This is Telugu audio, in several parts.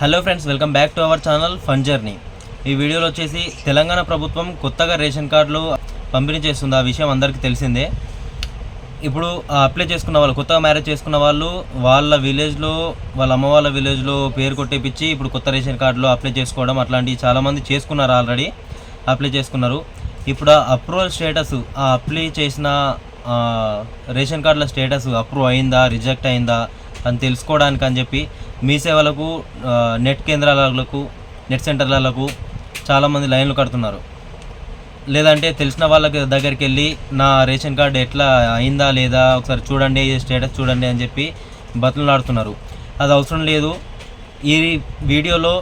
Hello friends welcome back to our channel fun journey. ఈ వీడియోలో వచ్చేసి తెలంగాణ ప్రభుత్వం కొత్తగా రేషన్ కార్డులు పంపిణీ చేస్తుంది. ఆ విషయం అందరికీ తెలిసిందే. ఇప్పుడు అప్లై చేసుకున్న వాళ్ళు కొత్తగా మ్యారేజ్ చేసుకున్న వాళ్ళు వాళ్ళ విలేజ్లో వాళ్ళ అమ్మ వాళ్ళ విలేజ్లో పేరు కొట్టేపించి ఇప్పుడు కొత్త రేషన్ కార్డులో అప్లై చేసుకోవడం అట్లాంటివి చాలామంది చేసుకున్నారు ఆల్రెడీ అప్లై చేసుకున్నారు. ఇప్పుడు ఆ అప్రూవల్ స్టేటస్ ఆ అప్లై చేసిన రేషన్ కార్డుల స్టేటస్ అప్రూవ్ అయిందా రిజెక్ట్ అయిందా అని తెలుసుకోవడానికి అని చెప్పి మీ సేవలకు నెట్ కేంద్రాలకు నెట్ సెంటర్లకు చాలామంది లైన్లు కడుతున్నారు. లేదంటే తెలిసిన వాళ్ళ దగ్గరికి వెళ్ళి నా రేషన్ కార్డు ఎట్లా అయిందా లేదా ఒకసారి చూడండి స్టేటస్ చూడండి అని చెప్పి బతులాడుతున్నారు అది అవసరం లేదు. ఈ వీడియోలో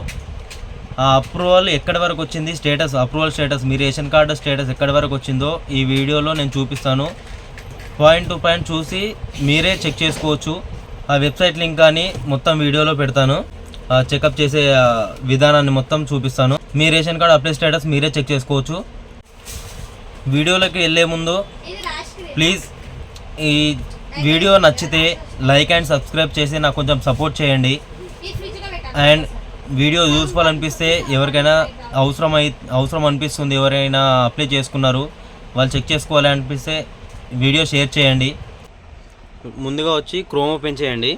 ఆ అప్రూవల్ ఎక్కడి వరకు వచ్చింది స్టేటస్ అప్రూవల్ స్టేటస్ మీ రేషన్ కార్డు స్టేటస్ ఎక్కడి వరకు వచ్చిందో ఈ వీడియోలో నేను చూపిస్తాను. పాయింట్ టు పాయింట్ చూసి మీరే చెక్ చేసుకోవచ్చు. ఆ వెబ్సైట్ లింక్ కానీ మొత్తం వీడియోలో పెడతాను. చెకప్ చేసే విధానాన్ని మొత్తం చూపిస్తాను. మీ రేషన్ కార్డు అప్లై స్టేటస్ మీరే చెక్ చేసుకోవచ్చు. వీడియోలోకి వెళ్ళే ముందు ప్లీజ్ ఈ వీడియో నచ్చితే లైక్ అండ్ సబ్స్క్రైబ్ చేసి నాకు కొంచెం సపోర్ట్ చేయండి. అండ్ వీడియో యూస్ఫుల్ అనిపిస్తే ఎవరికైనా అవసరం అయి అవసరం అనిపిస్తుంది ఎవరైనా అప్లై చేసుకున్నారు వాళ్ళు చెక్ చేసుకోవాలి అనిపిస్తే వీడియో షేర్ చేయండి. ముందుగా వచ్చి క్రోమ్ ఓపెన్ చేయండి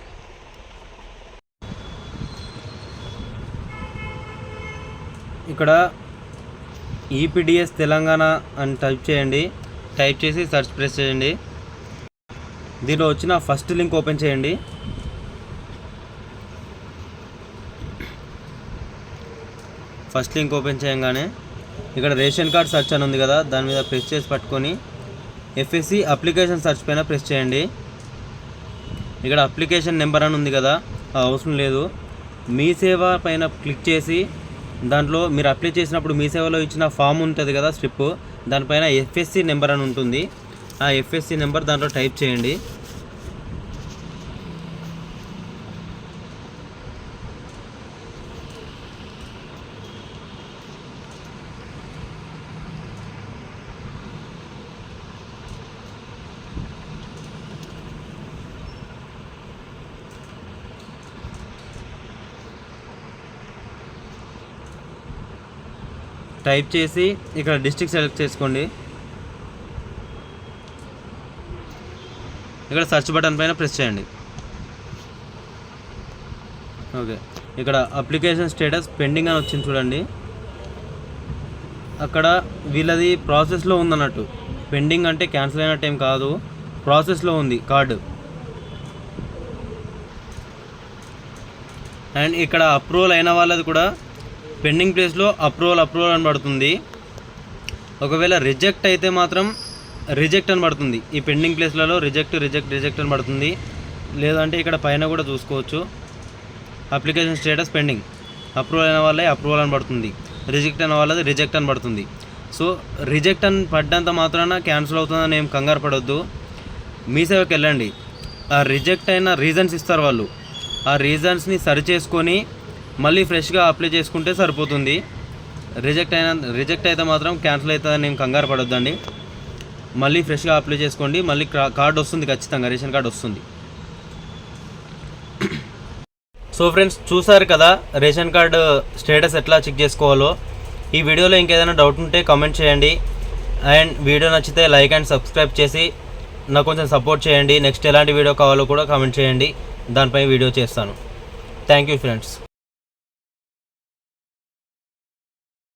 ఇక్కడ ఈపీడిఎస్ తెలంగాణ అని టైప్ చేయండి. టైప్ చేసి సెర్చ్ ప్రెస్ చేయండి. దీనిలో వచ్చిన ఫస్ట్ లింక్ ఓపెన్ చేయండి. ఫస్ట్ లింక్ ఓపెన్ చేయగానే ఇక్కడ రేషన్ కార్డ్ సెర్చ్ అని ఉంది కదా దాని మీద ప్రెస్ చేసి పట్టుకొని ఎఫ్ఎస్సి అప్లికేషన్ సెర్చ్ పైన ప్రెస్ చేయండి. ఇక్కడ అప్లికేషన్ నెంబర్ అని ఉంది కదా అవసరం లేదు. మీ సేవ పైన క్లిక్ చేసి దాంట్లో మీరు అప్లై చేసినప్పుడు మీ సేవలో ఇచ్చిన ఫామ్ ఉంటుంది కదా స్ట్రిప్ దానిపైన ఎఫ్ఎస్సి నెంబర్ అని ఉంటుంది. ఆ ఎఫ్ఎస్సి నెంబర్ దాంట్లో టైప్ చేయండి. టైప్ చేసి ఇక్కడ డిస్ట్రిక్ట్ సెలెక్ట్ చేసుకోండి. ఇక్కడ సెర్చ్ బటన్ పైన ప్రెస్ చేయండి. ఓకే. ఇక్కడ అప్లికేషన్ స్టేటస్ పెండింగ్ అని వచ్చింది చూడండి. అక్కడ వీళ్ళది ప్రాసెస్లో ఉందన్నట్టు. పెండింగ్ అంటే క్యాన్సిల్ అయినట్టు ఏం కాదు. ప్రాసెస్లో ఉంది కార్డు. అండ్ ఇక్కడ అప్రూవల్ అయిన వాళ్ళది కూడా పెండింగ్ ప్లేస్లో అప్రూవల్ అప్రూవల్ అని పడుతుంది. ఒకవేళ రిజెక్ట్ అయితే మాత్రం రిజెక్ట్ అని పడుతుంది. ఈ పెండింగ్ ప్లేస్లలో రిజెక్ట్ రిజెక్ట్ రిజెక్ట్ అని పడుతుంది. లేదంటే ఇక్కడ పైన కూడా చూసుకోవచ్చు. Application status pending. అప్రూవల్ అయిన వాళ్ళే అప్రూవల్ అని పడుతుంది. రిజెక్ట్ అయిన వాళ్ళది రిజెక్ట్ అని పడుతుంది. సో రిజెక్ట్ అని పడ్డంత మాత్రాన క్యాన్సిల్ అవుతుందని ఏం కంగారు పడొద్దు. మీ సేవకి వెళ్ళండి. ఆ రిజెక్ట్ అయిన రీజన్స్ ఇస్తారు వాళ్ళు. ఆ రీజన్స్ని సరి చేసుకొని మళ్ళీ ఫ్రెష్గా అప్లై చేసుకుంటే సరిపోతుంది. రిజెక్ట్ అయిన రిజెక్ట్ అయితే మాత్రం క్యాన్సిల్ అవుతుందని ఏం కంగారు పడొద్దండి. మళ్ళీ ఫ్రెష్గా అప్లై చేసుకోండి. మళ్ళీ కార్డు వస్తుంది ఖచ్చితంగా రేషన్ కార్డు వస్తుంది. సో ఫ్రెండ్స్ చూసారు కదా రేషన్ కార్డు స్టేటస్ ఎట్లా చెక్ చేసుకోవాలో. ఈ వీడియోలో ఇంకేదైనా డౌట్ ఉంటే కామెంట్ చేయండి. అండ్ వీడియో నచ్చితే లైక్ అండ్ సబ్స్క్రైబ్ చేసి నాకు కొంచెం సపోర్ట్ చేయండి. నెక్స్ట్ ఎలాంటి వీడియో కావాలో కూడా కామెంట్ చేయండి. దానిపై వీడియో చేస్తాను. Thank you friends.